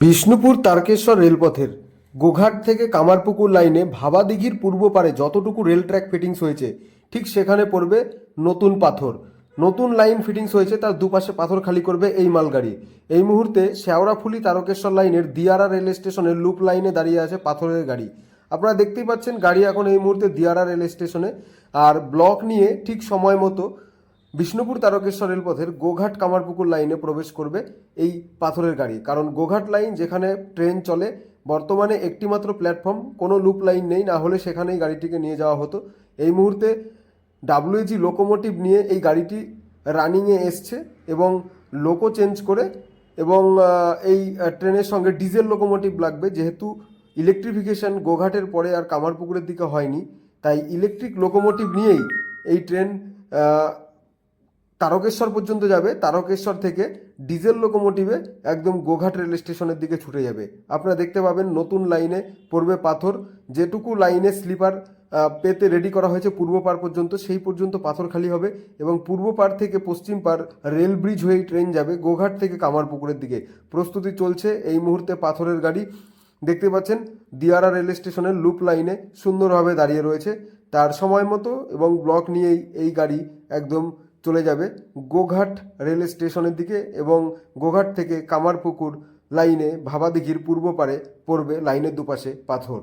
বিষ্ণুপুর তারকেশ্বর রেলপথের গোঘাট থেকে কামারপুকুর লাইনে ভাবাদিঘির পূর্ব পারে যতটুকু রেল ট্র্যাক ফিটিংস হয়েছে, ঠিক সেখানে পড়বে নতুন পাথর। নতুন লাইন ফিটিংস হয়েছে, তার দুপাশে পাথর খালি করবে এই মালগাড়ি। এই মুহূর্তে শেওড়াফুলি তারকেশ্বর লাইনের দিয়ারা রেল স্টেশনের লুপ লাইনে দাঁড়িয়ে আছে পাথরের গাড়ি। আপনারা দেখতেই পাচ্ছেন, গাড়ি এখন এই মুহূর্তে দিয়ারা রেল স্টেশনে, আর ব্লক নিয়ে ঠিক সময় মতো বিষ্ণুপুর তারকেশ্বর রেলপথের গোঘাট কামারপুকুর লাইনে প্রবেশ করবে এই পাথরের গাড়ি। কারণ গোঘাট লাইন যেখানে ট্রেন চলে, বর্তমানে একটিমাত্র প্ল্যাটফর্ম, কোনো লুপ লাইন নেই, না হলে সেখানেই গাড়িটিকে নিয়ে যাওয়া হতো। এই মুহূর্তে ডাব্লিউজি লোকোমোটিভ নিয়ে এই গাড়িটি রানিংয়ে এসছে এবং লোকো চেঞ্জ করে এবং এই ট্রেনের সঙ্গে ডিজেল লোকোমোটিভ লাগবে। যেহেতু ইলেকট্রিফিকেশন গোঘাটের পরে আর কামারপুকুরের দিকে হয়নি, তাই ইলেকট্রিক লোকোমোটিভ নিয়েই এই ট্রেন তারকেশ্বর পর্যন্ত যাবে, তারকেশ্বর থেকে ডিজেল লোকোমোটিভে একদম গোঘাট রেল স্টেশনের দিকে ছুটে যাবে। আপনারা দেখতে পাবেন নতুন লাইনে পড়বে পাথর, যেটুকু লাইনে স্লিপার পেতে রেডি করা হয়েছে পূর্ব পার পর্যন্ত, সেই পর্যন্ত পাথর খালি হবে এবং পূর্ব পার থেকে পশ্চিম পার রেল ব্রিজ হয়েই ট্রেন যাবে গোঘাট থেকে কামারপুকুরের দিকে। প্রস্তুতি চলছে এই মুহূর্তে পাথরের গাড়ি। দেখতে পাচ্ছেন, দিয়ারা রেল স্টেশনের লুপ লাইনে সুন্দরভাবে দাঁড়িয়ে রয়েছে। তার সময় মতো এবং ব্লক নিয়েই এই গাড়ি একদম চলে যাবে গোঘাট রেল স্টেশনের দিকে এবং গোঘাট থেকে কামারপুকুর লাইনে ভাবাদিঘির পূর্ব পারে পড়বে লাইনের দুপাশে পাথর।